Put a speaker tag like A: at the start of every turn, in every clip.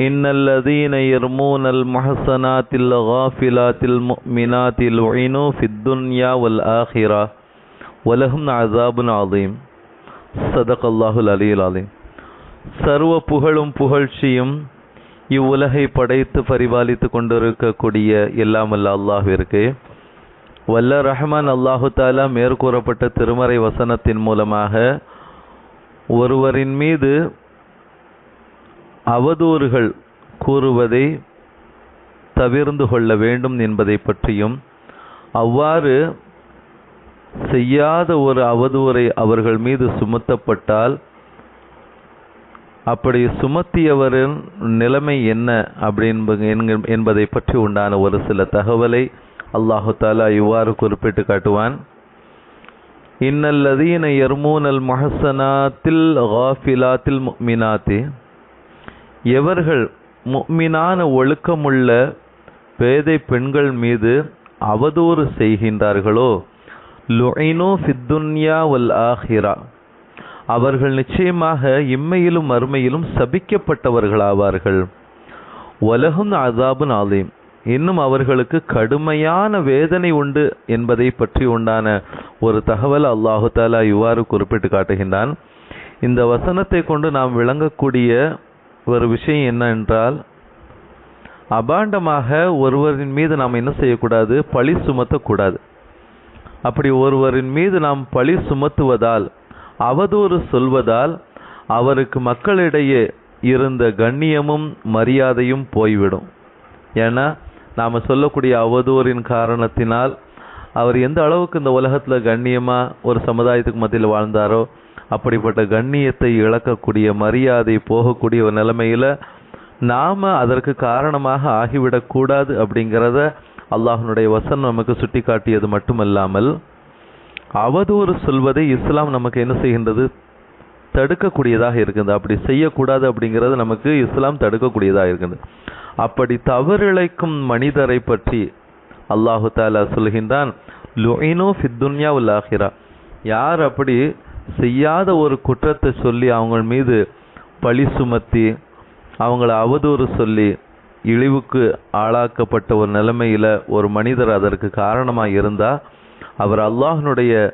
A: إن الذين يرمون المحصنات الغافلات المؤمنات لعنوا في الدنيا والآخرة ولهم عذاب عظيم صدق الله العلي العظيم சர்வ புகழும் புகழ்ச்சியும் இவ்வுலகை படைத்து பரிபாலித்து கொண்டிருக்கக்கூடிய எல்லாமல்ல அல்லாஹ்விற்கு வல்ல ரஹ்மான் அல்லாஹு தாலா மேற்கூறப்பட்ட திருமறை வசனத்தின் மூலமாக ஒருவரின் மீது அவதூறுகள் கூறுவதை தவிர்ந்து கொள்ள வேண்டும் என்பதை பற்றியும் அவ்வாறு செய்யாத ஒரு அவதூறை அவர்கள் மீது சுமத்தப்பட்டால் அப்படி சுமத்தியவரின் நிலைமை என்ன அப்படின்ப என்பதை பற்றி உண்டான ஒரு சில தகவலை அல்லாஹு தாலா இவ்வாறு குறிப்பிட்டு காட்டுவான். இன்னல்லதீன எர்மூனல் மஹசனாத்தில் ஹாஃபிலாத்தில் முக்மினாத்தி எவர்கள் முக்மினான ஒழுக்கமுள்ள பேதை பெண்கள் மீது அவதூறு செய்கின்றார்களோ? லுஐனோ ஃபித்துன்யா வல் ஆஹிரா அவர்கள் நிச்சயமாக இம்மையிலும் மறுமையிலும் சபிக்கப்பட்டவர்களாவார்கள். உலகும் அசாபுன் ஆலீம் இன்னும் அவர்களுக்கு கடுமையான வேதனை உண்டு என்பதை பற்றி உண்டான ஒரு தகவல் அல்லாஹு தாலா இவ்வாறு குறிப்பிட்டு காட்டுகின்றான். இந்த வசனத்தை கொண்டு நாம் விளங்கக்கூடிய ஒரு விஷயம் என்னென்றால் அபாண்டமாக ஒருவரின் மீது நாம் என்ன செய்யக்கூடாது? பழி சுமத்தக்கூடாது. அப்படி ஒருவரின் மீது நாம் பழி சுமத்துவதால் அவதூறு சொல்வதால் அவருக்கு மக்களிடையே இருந்த கண்ணியமும் மரியாதையும் போய்விடும். ஏன்னா நாம் சொல்லக்கூடிய அவதூறின் காரணத்தினால் அவர் எந்த அளவுக்கு இந்த உலகத்தில் கண்ணியமாக ஒரு சமுதாயத்துக்கு மத்தியில் வாழ்ந்தாரோ அப்படிப்பட்ட கண்ணியத்தை இழக்கக்கூடிய மரியாதை போகக்கூடிய ஒரு நிலைமையில் நாம் அதற்கு காரணமாக ஆகிவிடக்கூடாது அப்படிங்கிறத அல்லாஹனுடைய வசனம் நமக்கு சுட்டி காட்டியது மட்டுமல்லாமல் அவதூறு சொல்வதை இஸ்லாம் நமக்கு என்ன செய்கின்றது? தடுக்கக்கூடியதாக இருக்குது அப்படி செய்யக்கூடாது அப்படிங்கிறது நமக்கு இஸ்லாம் தடுக்கக்கூடியதாக இருக்குது அப்படி தவறிழைக்கும் மனிதரை பற்றி அல்லாஹு தாலா சொல்கின்றான் லுயினோ ஃபித்துன்யா உல் ஆஹிரா யார் அப்படி செய்யாத ஒரு குற்றத்தை சொல்லி அவங்க மீது பழி சுமத்தி அவங்கள அவதூறு சொல்லி இழிவுக்கு ஆளாக்கப்பட்ட ஒரு நிலைமையில் ஒரு மனிதர் அதற்கு காரணமாக இருந்தால் அவர் அல்லாஹனுடைய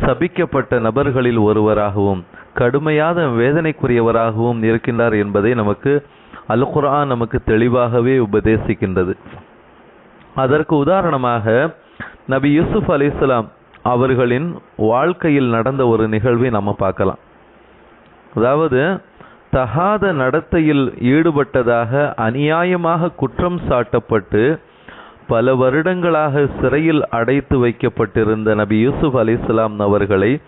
A: சபிக்கப்பட்ட நபர்களில் ஒருவராகவும் கடுமையான வேதனைக்குரியவராகவும் இருக்கின்றார் என்பதை நமக்கு அல் குரான் நமக்கு தெளிவாகவே உபதேசிக்கின்றது. அதற்கு உதாரணமாக நபி யூசுப் அலி அவர்களின் வாழ்க்கையில் நடந்த ஒரு நிகழ்வை நம்ம பார்க்கலாம். அதாவது தகாத நடத்தையில் ஈடுபட்டதாக அநியாயமாக குற்றம் சாட்டப்பட்டு பல வருடங்களாக சிறையில் அடைத்து வைக்கப்பட்டிருந்த நபி யூசுப் அலிஸ்லாம் அவர்களை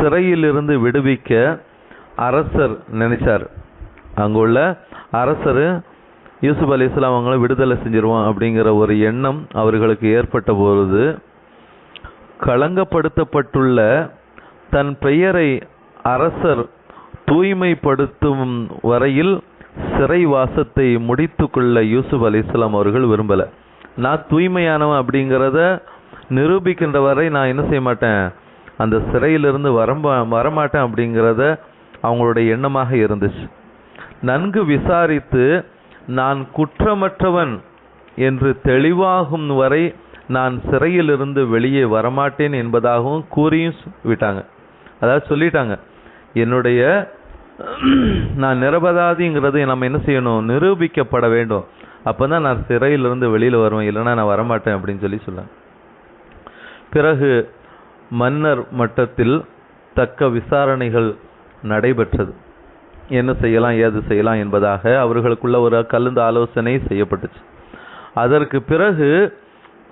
A: சிறையிலிருந்து விடுவிக்க அரசர் நினைச்சார். அங்குள்ள அரசர் யூசுப் அலி இஸ்லாம் அவங்கள விடுதலை செஞ்சிருவோம் அப்படிங்கிற ஒரு எண்ணம் அவர்களுக்கு ஏற்பட்ட பொழுது களங்கப்படுத்தப்பட்டுள்ள தன் பெயரை அரசர் தூய்மைப்படுத்தும் வரையில் சிறை வாசத்தை முடித்து கொள்ள யூசுப் அலி இஸ்லாம் அவர்கள் விரும்பலை. நான் தூய்மையானவன் அப்படிங்கிறத நிரூபிக்கின்ற வரை நான் என்ன செய்ய மாட்டேன்? அந்த சிறையிலிருந்து வரம்ப வரமாட்டேன் அப்படிங்கிறத அவங்களுடைய எண்ணமாக இருந்துச்சு. நன்கு விசாரித்து நான் குற்றமற்றவன் என்று தெளிவாகும் வரை நான் சிறையிலிருந்து வெளியே வரமாட்டேன் என்பதாகவும் கூறியும் விட்டாங்க. அதாவது சொல்லிட்டாங்க. என்னுடைய நான் நிரபராதிங்கிறது நம்ம என்ன செய்யணும்? நிரூபிக்கப்பட வேண்டும். அப்போ தான் நான் சிறையிலிருந்து வெளியில் வருவேன். இல்லைன்னா நான் வரமாட்டேன் அப்படின்னு சொல்லி சொன்னாங்க. பிறகு மன்னர் மட்டத்தில் தக்க விசாரணைகள் நடைபெற்றது. என்ன செய்யலாம் ஏது செய்யலாம் என்பதாக அவர்களுக்குள்ள ஒரு கலந்து ஆலோசனை செய்யப்பட்டுச்சு. அதற்கு பிறகு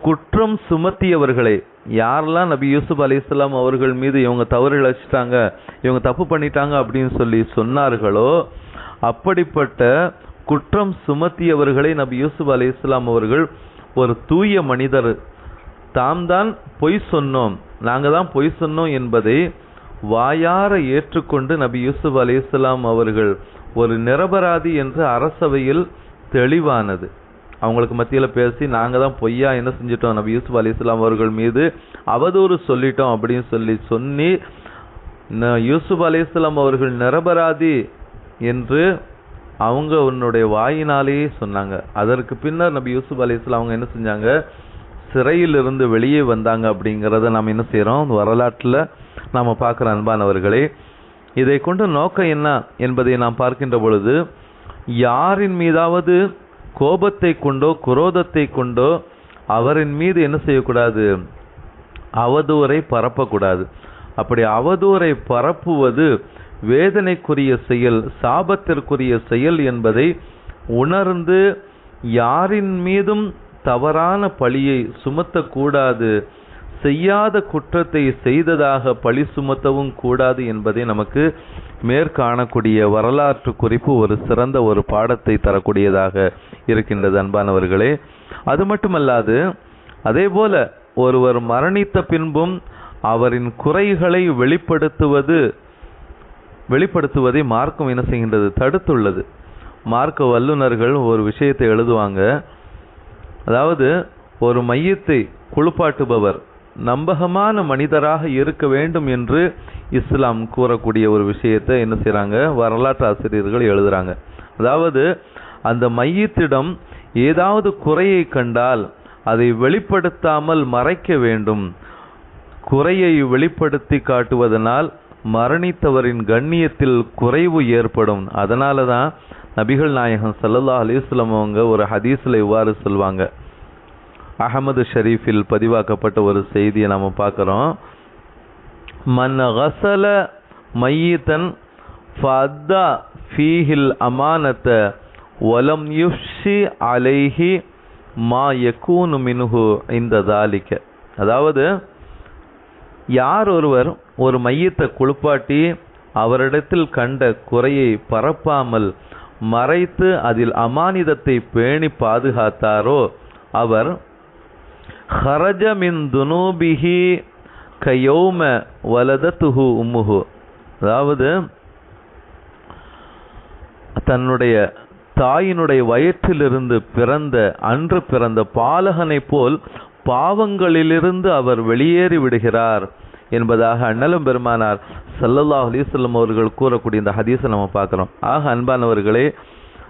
A: குற்றம் சுமத்தியவர்களை யாரெல்லாம் நபி யூசுப் அலி இஸ்லாம் அவர்கள் மீது இவங்க தவறு இழைச்சிட்டாங்க இவங்க தப்பு பண்ணிட்டாங்க அப்படின்னு சொல்லி சொன்னார்களோ அப்படிப்பட்ட குற்றம் சுமத்தியவர்களை நபி யூசுப் அலி இஸ்லாம் அவர்கள் ஒரு தூய மனிதர். தாம் தான் பொய் சொன்னோம். நாங்கள் தான் பொய் சொன்னோம் என்பதை வாயார ஏற்றுக்கொண்டு நபி யூசுப் அலைஹிஸ்ஸலாம் அவர்கள் ஒரு நிரபராதி என்று அரசவையில் தெளிவானது. அவங்களுக்கு மத்தியில் பேசி நாங்கள் தான் பொய்யா என்ன செஞ்சிட்டோம்? நபி யூசுப் அலைஹிஸ்ஸலாம் அவர்கள் மீது அவதூறு சொல்லிட்டோம் அப்படின்னு சொல்லி சொல்லி ந- யூசுப் அலைஹிஸ்ஸலாம் அவர்கள் நிரபராதி என்று அவங்க உன்னுடைய வாயினாலேயே சொன்னாங்க. அதற்கு பின்னர் நபி யூசுப் அலைஹிஸ்ஸலாம் அவங்க என்ன செஞ்சாங்க? சிறையிலிருந்து வெளியே வந்தாங்க அப்படிங்கிறத நாம் என்ன செய்கிறோம் வரலாற்றில் நாம் பார்க்குற அன்பானவர்களே இதை கொண்டு நோக்கம் என்ன என்பதை நாம் பார்க்கின்ற பொழுது யாரின் மீதாவது கோபத்தை கொண்டோ குரோதத்தை கொண்டோ அவரின் மீது என்ன செய்யக்கூடாது? அவதூறை பரப்பக்கூடாது. அப்படி அவதூறை பரப்புவது வேதனைக்குரிய செயல் சாபத்திற்குரிய செயல் என்பதை உணர்ந்து யாரின் மீதும் தவறான பழியை சுமத்தக்கூடாது. செய்யாத குற்றத்தை செய்ததாக பழி சுமத்தவும் கூடாது என்பதை நமக்கு மேற்காணக்கூடிய வரலாற்று குறிப்பு ஒரு சிறந்த ஒரு பாடத்தை தரக்கூடியதாக இருக்கின்றது அன்பானவர்களே. அது மட்டுமல்லாது அதேபோல ஒருவர் மரணித்த பின்பும் அவரின் குறைகளை வெளிப்படுத்துவது வெளிப்படுத்துவதை மார்க்கம் என்ன செய்கின்றது? தடுத்துள்ளது. மார்க்க வல்லுனர்கள் ஒரு விஷயத்தை எழுதுவாங்க. அதாவது ஒரு மையத்தை குளிப்பாட்டுபவர் நம்பகமான மனிதராக இருக்க வேண்டும் என்று இஸ்லாம் கூறக்கூடிய ஒரு விஷயத்தை என்ன செய்கிறாங்க வரலாற்று ஆசிரியர்கள் எழுதுறாங்க. அதாவது அந்த மையத்திடம் ஏதாவது குறையை கண்டால் அதை வெளிப்படுத்தாமல் மறைக்க வேண்டும். குறையை வெளிப்படுத்தி காட்டுவதனால் மரணித்தவரின் கண்ணியத்தில் குறைவு ஏற்படும். அதனால தான் நபிகள் நாயகம் சல்லல்லா அலைஹி அவங்க ஒரு ஹதீஸில் இவ்வாறு சொல்வாங்க. அகமது ஷரீஃபில் பதிவாக்கப்பட்ட ஒரு செய்தியை நாம் பார்க்குறோம். மன் ஹசல மையத்தன் ஃபத்தா ஃபீஹில் அமானத்த ஒலம் யுஷி அலைஹி மா யக்கூனு மினுஹு இந்த தாலிக்க. அதாவது யார் ஒருவர் ஒரு மையத்தை குளிப்பாட்டி அவரிடத்தில் கண்ட குறையை பரப்பாமல் மறைத்து அதில் அமானிதத்தை பேணி பாதுகாத்தாரோ அவர் ஹரஜ மின் துனூபிஹி கயோம வலதத்துஹு உம்முஹு அதாவது தன்னுடைய தாயினுடைய வயிற்றிலிருந்து பிறந்த அன்று பிறந்த பாலகனைப் போல் பாவங்களிலிருந்து அவர் வெளியேறி விடுகிறார் என்பதாக அண்ணலும் பெருமானார் சல்லல்லாஹ் அலிஸ்லம் அவர்கள் கூறக்கூடிய இந்த ஹதீஸை நம்ம பார்க்குறோம். ஆக அன்பானவர்களே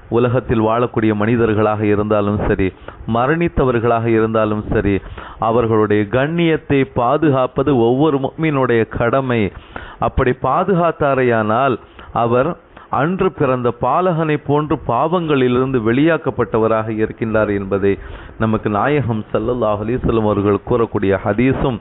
A: உலகத்தில் வாழக்கூடிய மனிதர்களாக இருந்தாலும் சரி மரணித்தவர்களாக இருந்தாலும் சரி அவர்களுடைய கண்ணியத்தை பாதுகாப்பது ஒவ்வொரு மீனுடைய கடமை. அப்படி பாதுகாத்தாரையானால் அவர் அன்று பிறந்த பாலகனை போன்று பாவங்களிலிருந்து வெளியாக்கப்பட்டவராக இருக்கின்றார் என்பதை நமக்கு நாயகம் சல்லல்லாஹ் அலிஸ்லம் அவர்கள் கூறக்கூடிய ஹதீஸும்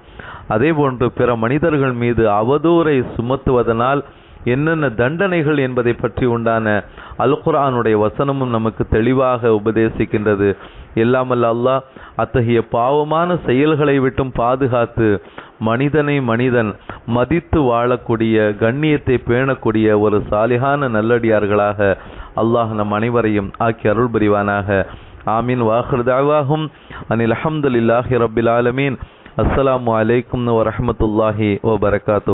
A: அதே போன்று பிற மனிதர்கள் மீது அவதூறை சுமத்துவதனால் என்னென்ன தண்டனைகள் என்பதை பற்றி உண்டான அல் குரானுடைய வசனமும் நமக்கு தெளிவாக உபதேசிக்கின்றது. எல்லாமல்ல அல்லாஹ் அத்தகைய பாவமான செயல்களை விட்டும் பாதுகாத்து மனிதனை மனிதன் மதித்து வாழக்கூடிய கண்ணியத்தை பேணக்கூடிய ஒரு சாலிகான நல்லடியார்களாக அல்லாஹ் நம் அனைவரையும் ஆக்கி அருள் புரிவானாக. ஆமீன். வாஹிர் தாவாகும் அனில் அஹமதுல்லாஹி ரபில் ஆலமீன். அஸ்ஸலாமு அலைக்கும் ஓ வபரகாத்து